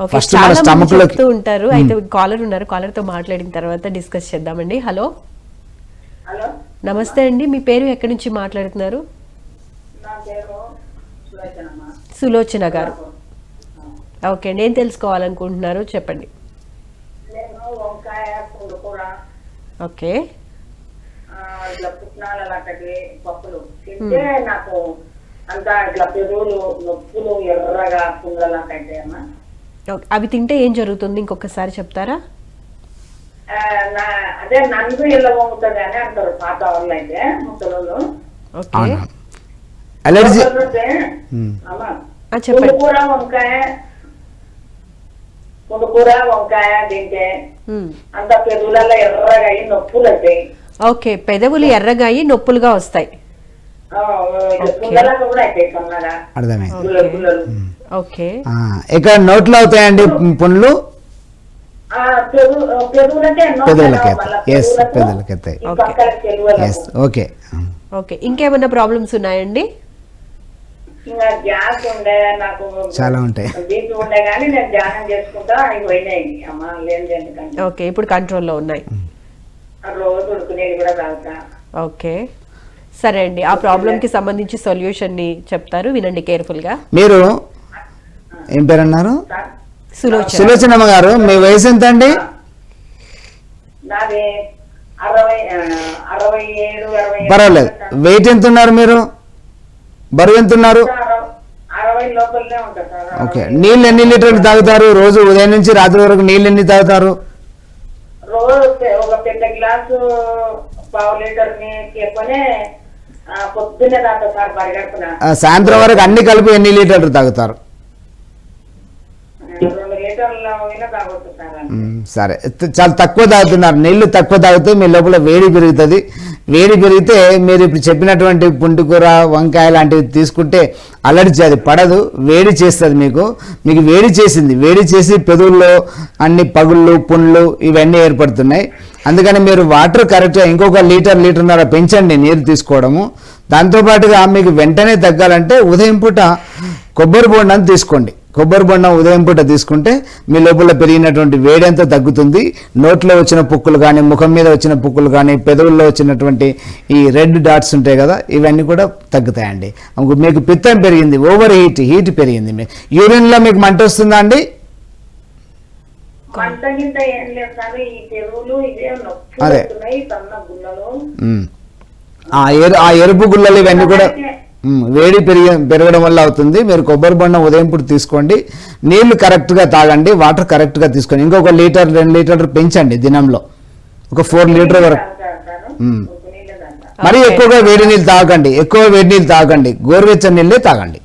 Okay, first మన stomach ఉంటారు. అయితే కాలర్ ఉన్నారు. కాలర్తో మాట్లాడిన తర్వాత డిస్కస్ చేద్దామండి. హలో హలో నమస్తే అండి. మీ పేరు ఎక్కడి నుంచి మాట్లాడుతున్నారు? నా పేరు సులోచనమ్మ సులోచన గారు. ఓకే అండి. ఏం తెలుసుకోవాలనుకుంటున్నారు? చెప్పండి. ఓకే ఆ, ఇట్లా పుట్నాల లాంటి పప్పులు. తింటే నాకు అంతా ఇట్లా పెరుగులు నొప్పులు ఎర్రగా అమ్మా ఓకే, అవి తింటే ఏం జరుగుతుంది? ఇంకొకసారి చెప్తారా? అదే వంగుతుంది అని అంటారు పాత వాళ్ళు అయితే ముసలు ఓకే అవునా అలర్జీ చెప్పండి. పుండుకూర వంకాయ పుండుకూర వంకాయ తింటే ఉమ్. అంత పెరుగులలో ఎర్రగా అయ్యి నొప్పులు అవుతాయి ఓకే పెదవులు ఎర్రగా అయ్యి నొప్పులుగా వస్తాయి. అర్థమైంది. ఇక్కడ నోట్లో అవుతాయండి పుండ్లు? పెదవులకి. Yes okay okay. ఇంకేమైనా ప్రాబ్లమ్స్ ఉన్నాయండి? ఇంకా గ్యాస్ ఉండే నాకు చాలా ఉంటాయి. ఓకే ఇప్పుడు కంట్రోల్లో ఉన్నాయి. ఓకే. సరే అండి ఆ ప్రాబ్లంకి సంబంధించి సొల్యూషన్ని చెప్తారు. వినండి కేర్ఫుల్గా మీరు ఏం పేరు అన్నారు సులోచన. సులోచనమ్మ గారు మీ వయసు ఎంత అండి పర్వాలేదు. వెయిట్ ఎంత ఉన్నారు మీరు? బరువు ఎంత ఉన్నారు ఓకే. నీళ్ళు ఎన్ని లీటర్లు తాగుతారు? రోజు ఉదయం నుంచి రాత్రి వరకు నీళ్ళు ఎన్ని తాగుతారు? సాయంత్రం వరకు అన్ని కలిపి ఎన్ని లీటర్లు తాగుతారు రెండు లీటర్ల అయినా తాగొచ్చు సరే. చాలా తక్కువ తాగుతున్నారు. నీళ్ళు తక్కువ తాగితే మీ లోపల వేడి పెరుగుతుంది. వేడి పెరిగితే మీరు ఇప్పుడు చెప్పినటువంటి పుంటికూర వంకాయ లాంటివి తీసుకుంటే అలర్జీ అది పడదు. వేడి చేస్తుంది మీకు. మీకు వేడి చేసింది. వేడి చేసి పెదవుల్లో అన్ని పగుళ్ళు పుండ్లు ఇవన్నీ ఏర్పడుతున్నాయి. అందుకని మీరు వాటర్ కరెక్ట్గా ఇంకొక లీటర్ లీటర్న్నర పెంచండి నీరు తీసుకోవడము. దాంతోపాటుగా మీకు వెంటనే తగ్గాలంటే ఉదయం పూట కొబ్బరి బొండాన్ని తీసుకోండి. కొబ్బరి బొండం ఉదయం పూట తీసుకుంటే మీ లోపల పెరిగినటువంటి వేడంతా తగ్గుతుంది. నోట్లో వచ్చిన పుక్కులు కానీ ముఖం మీద వచ్చిన పుక్కులు కానీ పెదవుల్లో వచ్చినటువంటి ఈ రెడ్ డాట్స్ ఉంటాయి కదా ఇవన్నీ కూడా తగ్గుతాయండి. మీకు పిత్తం పెరిగింది ఓవర్ హీట్ హీట్ పెరిగింది. మీ యూరిన్లో మీకు మంట వస్తుందా అండి? అదే. ఆ ఎరు ఆ ఎరుపు గుల్లలు ఇవన్నీ కూడా వేడి పెరిగి పెరగడం వల్ల అవుతుంది. మీరు కొబ్బరి బొండం ఉదయం పూట తీసుకోండి. నీళ్ళు కరెక్ట్గా తాగండి. వాటర్ కరెక్ట్గా తీసుకోండి. ఇంకొక లీటర్ రెండు లీటర్ పెంచండి దినంలో. ఒక ఫోర్ లీటర్ వరకు. మరి ఎక్కువగా వేడి నీళ్ళు తాగండి. ఎక్కువ వేడి నీళ్ళు తాగండి. గోరువెచ్చని నీళ్ళే తాగండి.